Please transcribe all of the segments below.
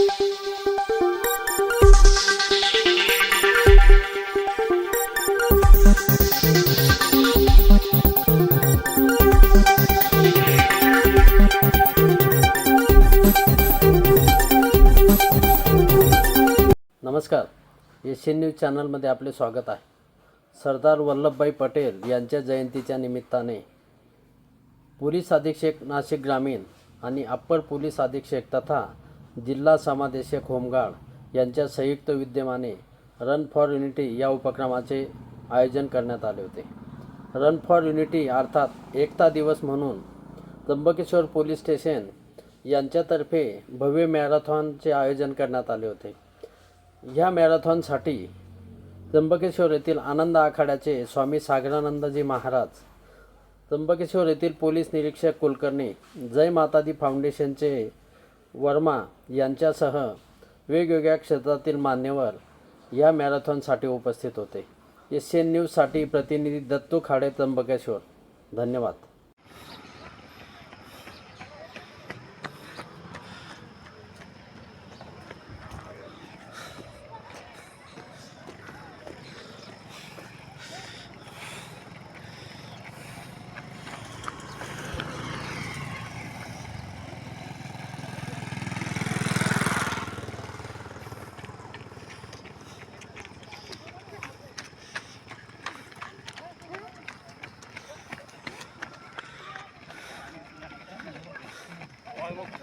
नमस्कार. Asian news चॅनलमध्ये आपले स्वागत आहे. सरदार वल्लभभाई पटेल यांच्या जयंतीच्या निमित्ताने पोलीस अधीक्षक नाशिक ग्रामीण आणि अप्पर पोलीस अधीक्षक तथा जिल्हा समादेशक होमगार्ड यांच्या संयुक्त विद्यमाने रन फॉर युनिटी या उपक्रमाचे आयोजन करण्यात आले होते. रन फॉर युनिटी अर्थात एकता दिवस म्हणून त्र्यंबकेश्वर पोलीस स्टेशन यांच्यातर्फे भव्य मॅरेथॉनचे आयोजन करण्यात आले होते. ह्या मॅरेथॉनसाठी त्र्यंबकेश्वर येथील आनंद आखाड्याचे स्वामी सागरानंदजी महाराज त्र्यंबकेश्वर येथील पोलीस निरीक्षक कुलकर्णी जय मातादी फाउंडेशनचे वर्मा यांच्यासह वेगवेगळ्या क्षेत्रातील मान्यवर या मॅरेथॉनसाठी उपस्थित होते. एशियन न्यूजसाठी प्रतिनिधी दत्तू खाडे त्र्यंबकेश्वर. धन्यवाद.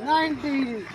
90